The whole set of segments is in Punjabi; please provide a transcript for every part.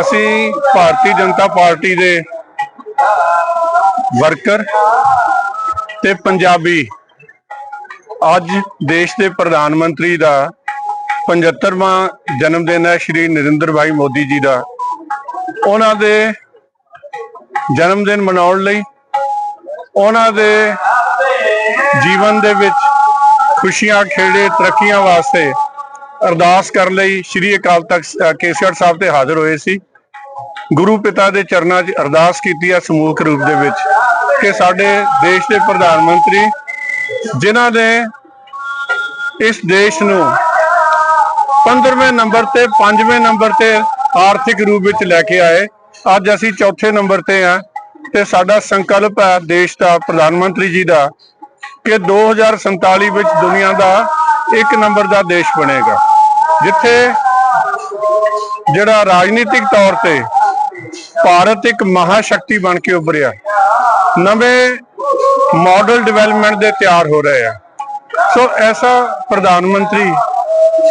ਅਸੀਂ ਭਾਰਤੀ ਜਨਤਾ ਪਾਰਟੀ ਦੇ ਵਰਕਰ ਤੇ ਪੰਜਾਬੀ। ਅੱਜ ਦੇਸ਼ ਦੇ ਪ੍ਰਧਾਨ ਮੰਤਰੀ ਦਾ 75ਵਾਂ ਜਨਮ ਦਿਨ ਹੈ, ਸ਼੍ਰੀ ਨਰਿੰਦਰ ਭਾਈ ਮੋਦੀ ਜੀ ਦਾ। ਉਹਨਾਂ ਦੇ ਜਨਮ ਦਿਨ ਮਨਾਉਣ ਲਈ ਉਹਨਾਂ ਦੇ ਜੀਵਨ ਦੇ ਵਿੱਚ ਖੁਸ਼ੀਆਂ, ਖੇੜੇ, ਤਰੱਕੀਆਂ ਵਾਸਤੇ ਅਰਦਾਸ ਕਰਨ ਲਈ ਸ਼੍ਰੀ ਅਕਾਲ ਤਖਤ ਕੇਸਗੜ੍ਹ ਸਾਹਿਬ ਤੇ ਹਾਜ਼ਰ ਹੋਏ ਸੀ। ਗੁਰੂ ਪਿਤਾ ਦੇ ਚਰਨਾਂ 'ਚ ਅਰਦਾਸ ਕੀਤੀ ਹੈ ਸਮੂਹਕ ਰੂਪ ਦੇ ਵਿੱਚ ਕਿ ਸਾਡੇ ਦੇਸ਼ ਦੇ ਪ੍ਰਧਾਨ ਮੰਤਰੀ, ਜਿਨ੍ਹਾਂ ਨੇ ਇਸ ਦੇਸ਼ ਨੂੰ 15ਵੇਂ ਨੰਬਰ ਤੇ 5ਵੇਂ ਨੰਬਰ ਤੇ ਆਰਥਿਕ ਰੂਪ ਵਿੱਚ ਲੈ ਕੇ ਆਏ। ਅੱਜ ਅਸੀਂ ਚੌਥੇ ਨੰਬਰ ਤੇ ਆ ਤੇ ਸਾਡਾ ਸੰਕਲਪ ਹੈ ਦੇਸ਼ ਦਾ ਪ੍ਰਧਾਨ ਮੰਤਰੀ ਜੀ ਦਾ ਕਿ 2047 ਵਿੱਚ ਦੁਨੀਆ ਦਾ ਇੱਕ ਨੰਬਰ ਦਾ ਦੇਸ਼ ਬਣੇਗਾ। ਜਿੱਥੇ ਜਿਹੜਾ ਰਾਜਨੀਤਿਕ ਤੌਰ ਤੇ ਭਾਰਤ ਇੱਕ ਮਹਾਸ਼ਕਤੀ ਬਣ ਕੇ ਉੱਭਰਿਆ, ਨਵੇਂ ਮਾਡਲ ਡਿਵੈਲਪਮੈਂਟ ਦੇ ਤਿਆਰ ਹੋ ਰਹੇ ਆ। ਸੋ ਐਸਾ ਪ੍ਰਧਾਨ ਮੰਤਰੀ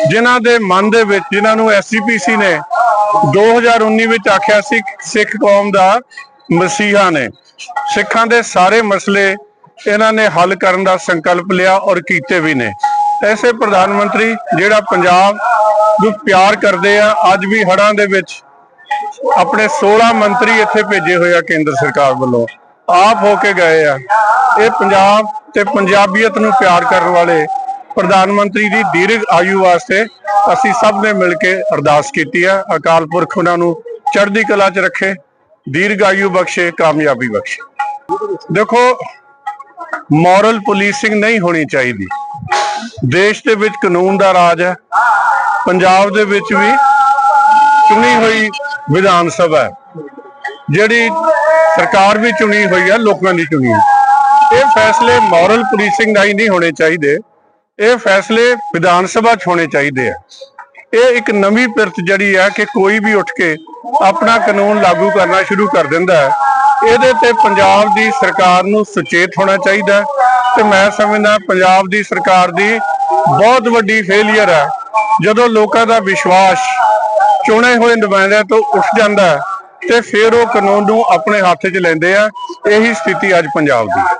ਜਿਨ੍ਹਾਂ ਦੇ ਮਨ ਦੇ ਵਿੱਚ, ਜਿਨ੍ਹਾਂ ਨੂੰ ਐਸਜੀਪੀਸੀ ਨੇ 2019 ਵਿੱਚ ਆਖਿਆ ਸੀ, ਸਿੱਖ ਕੌਮ ਦਾ ਮਸੀਹਾ ਨੇ। ਸਿੱਖਾਂ ਦੇ ਸਾਰੇ ਮਸਲੇ ਇਹਨਾਂ ਨੇ ਹੱਲ ਕਰਨ ਦਾ ਸੰਕਲਪ ਲਿਆ ਔਰ ਕੀਤੇ ਵੀ ਨੇ। ਐਸੇ ਪ੍ਰਧਾਨ ਮੰਤਰੀ ਜਿਹੜਾ ਪੰਜਾਬ ਨੂੰ ਪਿਆਰ ਕਰਦੇ ਆ, ਅੱਜ ਵੀ ਹੜਾਂ ਦੇ ਵਿੱਚ ਆਪਣੇ 16 ਮੰਤਰੀ ਇੱਥੇ ਭੇਜੇ ਹੋਏ ਆ ਕੇਂਦਰ ਸਰਕਾਰ ਵੱਲੋਂ। ਆਪ ਹੋ ਕੇ ਗਏ ਆ। ਇਹ ਪੰਜਾਬ ਤੇ ਪੰਜਾਬੀਅਤ ਨੂੰ ਪਿਆਰ ਕਰਨ ਵਾਲੇ ਪ੍ਰਧਾਨ ਮੰਤਰੀ ਦੀ ਦੀਰਘ ਆਯੂ ਵਾਸਤੇ ਅਸੀਂ ਸਭ ਨੇ ਮਿਲ ਕੇ ਅਰਦਾਸ ਕੀਤੀ ਹੈ ਅਕਾਲ ਪੁਰਖ ਉਹਨਾਂ ਨੂੰ ਚੜ੍ਹਦੀ ਕਲਾ 'ਚ ਰੱਖੇ, ਦੀਰਘ ਆਯੂ ਬਖਸ਼ੇ, ਕਾਮਯਾਬੀ ਬਖਸ਼ੇ। ਦੇਖੋ, ਮੋਰਲ ਪੁਲਿਸਿੰਗ ਨਹੀਂ ਹੋਣੀ ਚਾਹੀਦੀ। ਦੇਸ਼ ਦੇ ਵਿੱਚ ਕਾਨੂੰਨ ਦਾ ਰਾਜ ਹੈ। ਪੰਜਾਬ ਦੇ ਵਿੱਚ ਵੀ ਚੁਣੀ ਹੋਈ ਵਿਧਾਨ ਸਭਾ ਹੈ। ਜਿਹੜੀ ਸਰਕਾਰ ਵੀ ਚੁਣੀ ਹੋਈ ਹੈ, ਲੋਕਾਂ ਦੀ ਚੁਣੀ ਹੋਈ। ਇਹ ਫੈਸਲੇ ਮੋਰਲ ਪੁਲਿਸਿੰਗ ਦਾ ਹੀ ਨਹੀਂ ਹੋਣੇ ਚਾਹੀਦੇ। ਇਹ ਫੈਸਲੇ ਵਿਧਾਨ ਸਭਾ 'ਚ ਹੋਣੇ ਚਾਹੀਦੇ ਆ। ਇਹ ਇੱਕ ਨਵੀਂ ਪਿਰਤ ਜਿਹੜੀ ਹੈ ਕਿ ਕੋਈ ਵੀ ਉੱਠ ਕੇ ਆਪਣਾ ਕਾਨੂੰਨ ਲਾਗੂ ਕਰਨਾ ਸ਼ੁਰੂ ਕਰ ਦਿੰਦਾ ਹੈ। ਇਹਦੇ ਤੇ ਪੰਜਾਬ ਦੀ ਸਰਕਾਰ ਨੂੰ ਸੁਚੇਤ ਹੋਣਾ ਚਾਹੀਦਾ ਤੇ ਮੈਂ ਸਮਝਦਾ ਪੰਜਾਬ ਦੀ ਸਰਕਾਰ ਦੀ ਬਹੁਤ ਵੱਡੀ ਫੇਲਿਅਰ ਹੈ। ਜਦੋਂ ਲੋਕਾਂ ਦਾ ਵਿਸ਼ਵਾਸ ਚੁਣੇ ਹੋਏ ਨੁਮਾਇੰਦਿਆਂ ਤੋਂ ਉੱਠ ਜਾਂਦਾ ਤੇ ਫਿਰ ਉਹ ਕਾਨੂੰਨ ਨੂੰ ਆਪਣੇ ਹੱਥ 'ਚ ਲੈਂਦੇ ਆ ਇਹੀ ਸਥਿਤੀ ਅੱਜ ਪੰਜਾਬ ਦੀ ਹੈ।